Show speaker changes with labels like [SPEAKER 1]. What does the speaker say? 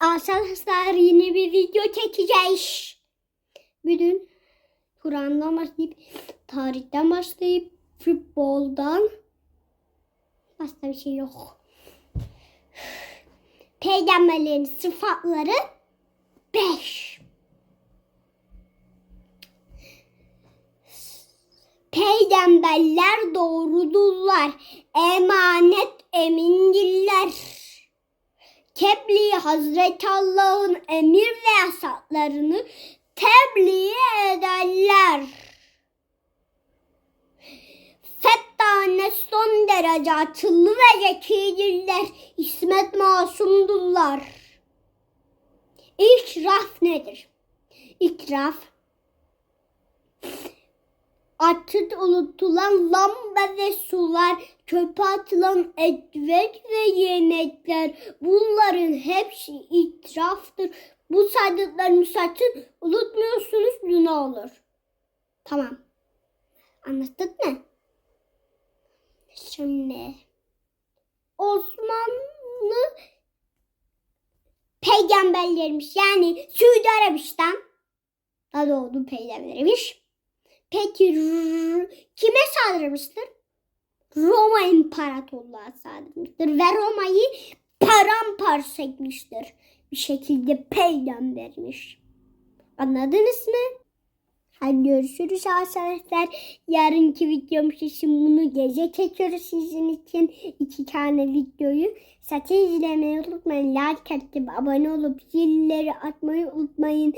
[SPEAKER 1] Arkadaşlar yeni bir video çekeceğiz. Bugün Kur'an'dan başlayıp tarihten başlayıp futboldan başka bir şey yok. Peygamberlerin sıfatları 5. Peygamberler doğrudurlar. Emanet emindirler. Tebliğ Hazreti Allah'ın emir ve yasaklarını tebliğ ederler. Fettane son derece akıllı ve zekidirler. İsmet masumdurlar. İkraf nedir? İkraf Atıt unutulan lamba ve sular, çöpe atılan ekmek ve yemekler. Bunların hepsi itraftır. Bu saydıklarımı sakın unutmuyorsunuz ne olur. Tamam. Anlattık mı? Şimdi Osmanlı peygamberlermiş. Yani Suudi Arabistan da doğdu peygambermiş. Peki kime saldırmıştır? Roma İmparatorluğu'na saldırmıştır ve Roma'yı paramparça etmiştir. Bir şekilde peygambermiş. Anladınız mı? Hadi görüşürüz arkadaşlar. Yarınki videomuz için bunu gece çekiyoruz sizin için. iki tane videoyu. Sakın izlemeyi unutmayın. Like atıp abone olup zilleri atmayı unutmayın.